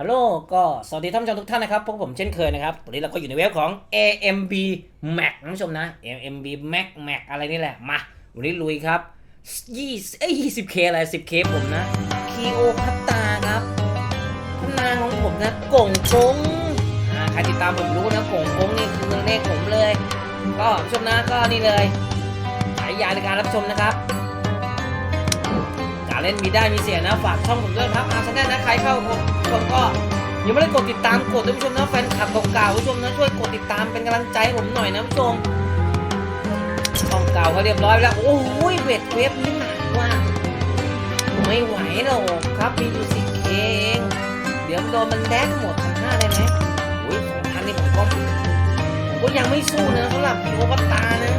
ฮัลโหลก็สวัสดีท่านผู้ชมทุกท่านนะครับพวกผมเช่นเคยนะครับตอนนี้เราก็อยู่ในเว็บของ AMB Mac ท่านผู้ชมนะ AMB Mac Mac อะไรนี่แหละ มา วันนี้ลุยครับ20เอ้ย 20K อะไร 10K ผมนะคีโอพัตตาครับนางของผมนะกงกงอ่าใครติดตามผมรู้นะกงกงนี่คือเลขผมเลย ก็ชมนะก็นี่เลยฉายาในการรับชมนะครับ เล่นมีได้มีเสียนะฝากช่องผมด้วยครับอาชแนลนะใครเข้าชมก็ยังไม่ได้กดติดตามกดด้วยผู้ชมนะแฟนคลับเก่าๆผู้ชมนะช่วยกดติดตามเป็นกำลังใจให้ผมหน่อยนะผู้ชมช่องเก่าเขาเรียบร้อยแล้วโอ้ยเวทเวฟนี่หนักว่ะไม่ไหวหรอกครับมีอยู่สิเคเองเดี๋ยวโดนมันแดกหมดพันห้าได้ไหมโอ้ยสองพันนี่ผมก็ผมก็ยังไม่สู้นะสำหรับพีโอวัตตานะ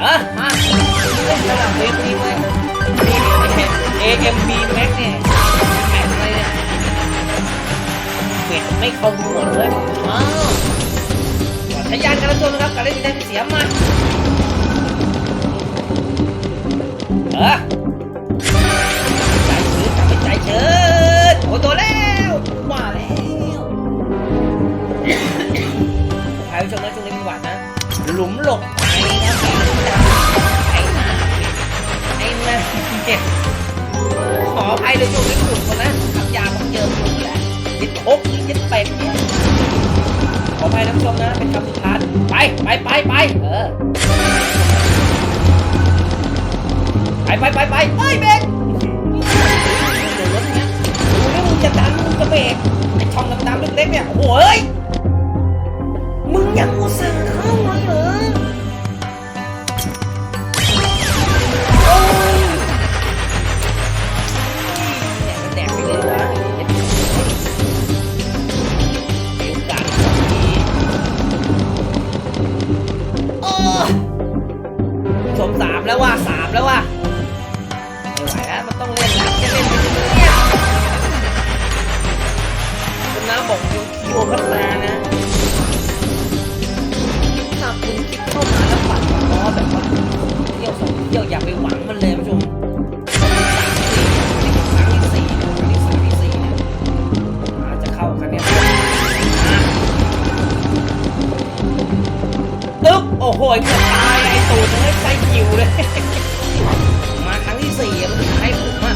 เออมาเล่นระดับเวฟนี้ไว้นี่ AMB Max เนี่ยแข็งเลยเนี่ยเวทไม่เข้าหัวเลยอ้าวทะยานกันแล้วจนนะครับการเล่นมีได้เสียมาเออใจชื้นทำให้ใจชื้นโอ้ตัวแล้วว่าแล้วใครผู้ชมนะช่วงนี้มีหวัดนะ หลุมหลบ เจ็บ ขออภัยเลยช่วงนี้หลุดคนนะขับยาผมเจอหลุดแหละยึดทบยึดเป็ดเนี่ยขออภัยนะผู้ชมนะ เป็นคำสุดท้ายไปไปไปไปเออไปไปไปไปเฮ้ยเบรกเดี๋ยวรถเนี้ยดูนี่มึงจะดันมึงจะเบรกไอช่องดำๆเล็กๆเนี่ยโอ้ยมึงยังอุตส่าห์เข้ามาเหร น้าบอกอยู่คิวพัฒนานะถ้าคุณคิดเข้ามาแล้วปัดล้อแบบว่าเที่ยวสองเที่ยวอย่าไปหวังมันเลยผู้ชมสามที่สี่ครั้งที่สามที่สี่เนี่ยอาจะเข้าคันเนี้ยตึ๊บโอ้โหเกือบตายไอ้ตูดมันไม่ใส่หิวเลยมาครั้งที่สี่มันให้ผมอะ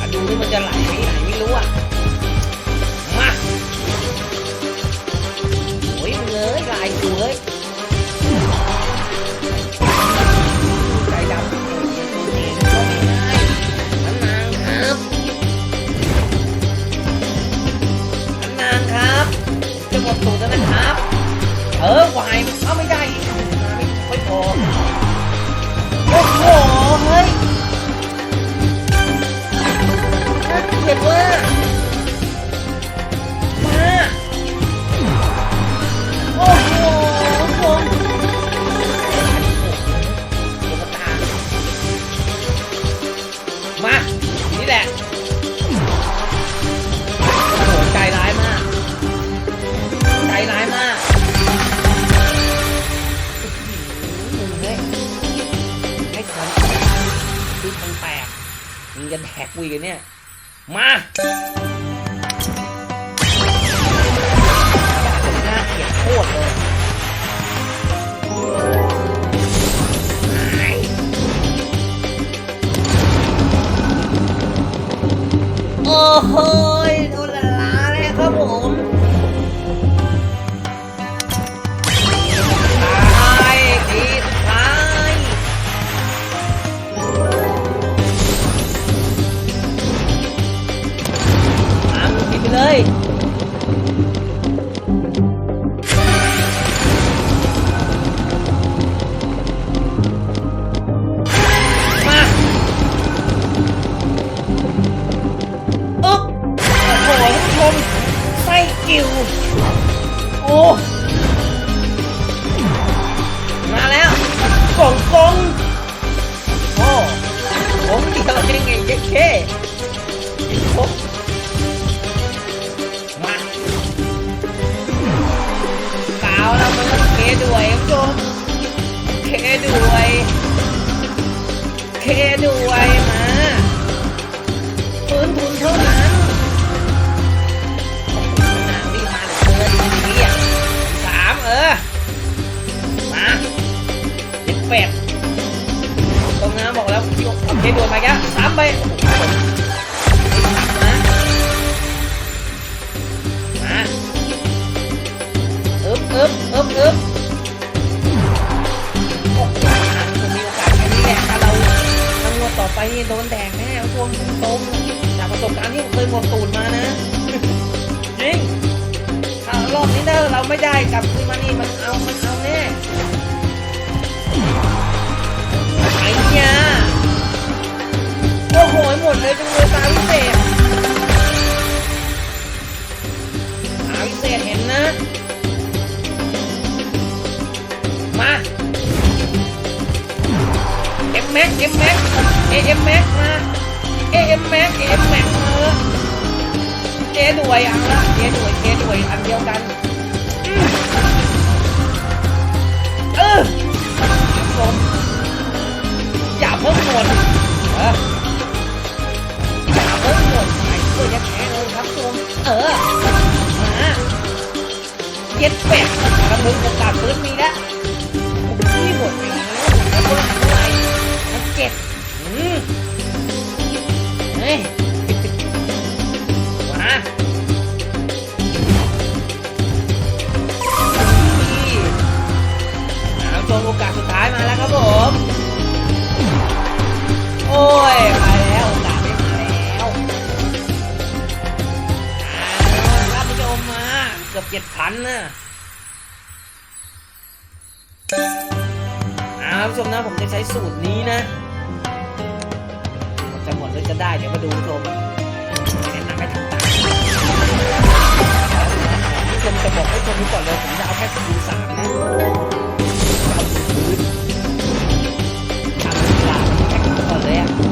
อะดูนี่มันจะไหลไปไหนไม่รู้อะ งเอ้ แขกกูอีกันเนี่ย มาน่าเกลียดโคตรเลยโอ้โห เลยมาอึ๊บโอ้ผู้ชมไส้กิ่วโอ้ มาแล้วกล่องกงโอ้ผมเดียวเองไงเจ๊เข้โอ้ ด้วยโยมเคด้วย เคด้วยมาฟื้นทุนเท่านั้นนางรีบมาเออดีดีอะสามเออ มาเจ็ดแปดตรงน้ำบอกแล้วยกเคด้วยมาแกสามไป ไม่ได้กลับคืนมานี่มันเอา มันเอาแน่ไอ้เนี่ยโอ้โหหมดเลยจังเลยตาวิเศษตาวิเศษเห็นนะ มาเอ็มแม็กเอ็มแม็กเอ็มแม็กมาเอ็มแม็กเอ็มแม็กเออเจ๊ด้วยเอาละเจ๊ด้วยเจ๊ด้วยอันเดียวกัน เออผมอย่าเพิ่งหมดเอออย่าเพิ่งหมดไอ้ตัวยักษ์แข็งเลยครับผมเออมาเย็ดเป็ดกระมึงโอกาปืนมีแล้วที่หมดไปแล้วแล้วก็เท่าไหร่มันเจ็บอืมเฮ้ยมา กือบเจ็ดพันะอาผู้ชมนะผมจะใช้สูตรนี้นะมันจะหมดหรือจะได้เดี๋ยวมาดูผู้ชมแนะนำให้ทำตามผู้ชมจะบอกให้ชมดูก่อนเลยผมจะเอาแค่สกิลสามนะเอาพื้นทำสามแค่ก่อนเลยอะ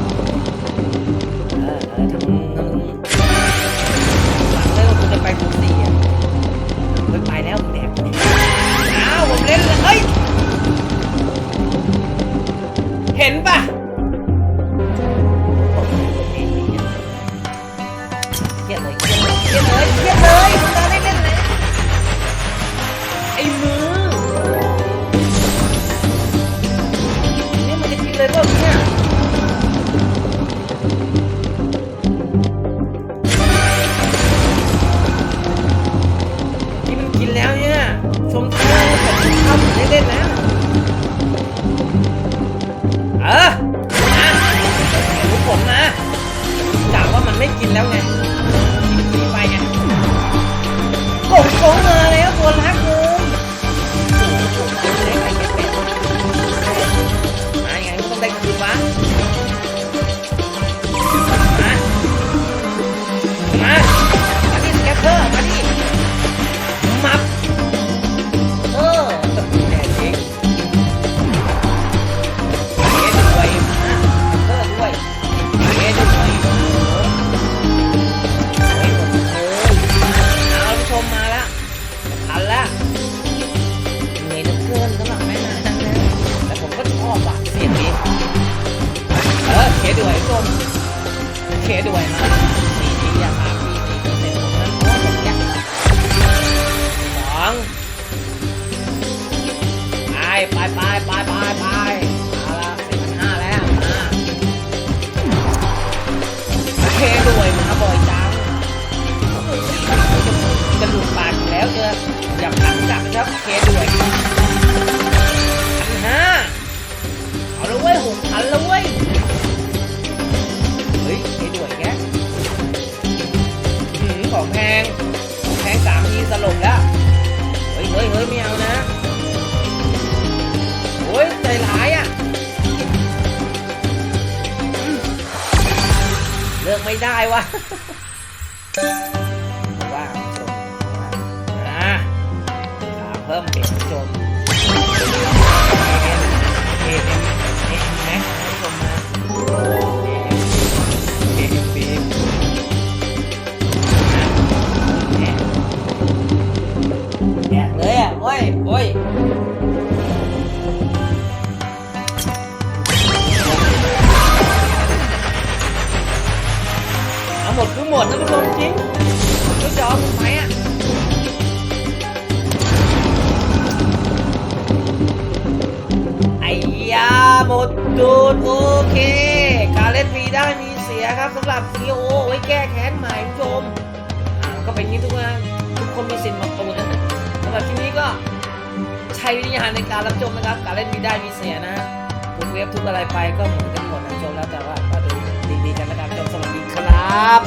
ไปไปไปไปไปไปเอาละสี่พันห้าแล้วมาโอเคด้วยมาบ่อยจังจะหลุดปากอยู่แล้วเจออย่าขังจับนะครับเคด้วย ไม่ได้วะว่าผู้ชมว่าอะขาเพิ่มเด็กผู้ชมเอ็มเอ็มเอ็มแม็กผู้ชมมาเอ็มเอ็มบีมแอบเลยอะโอ้ยโอ้ย หมดคือหมดนะผู้ชมจริงก็ยอมไหมอะไอ้ยาหมดดูดโอเค การเล่นมีได้มีเสียครับสำหรับซีโอไว้แก้แค้นใหม่ผู้ชมอ่าก็เป็นงนี้ทุกคนทุกคนมีสิทธิ์หมดตูนนะสำหรับที่นี้ก็ใช้วิญญาณในการรับชมนะครับ การเล่นมีได้มีเสียนะทุกเว็บทุกอะไรไปก็เหมือนกันหมดนะชมแล้วแต่ว่าก็ดูดีๆกันแล้วกันชมสำหรับครับ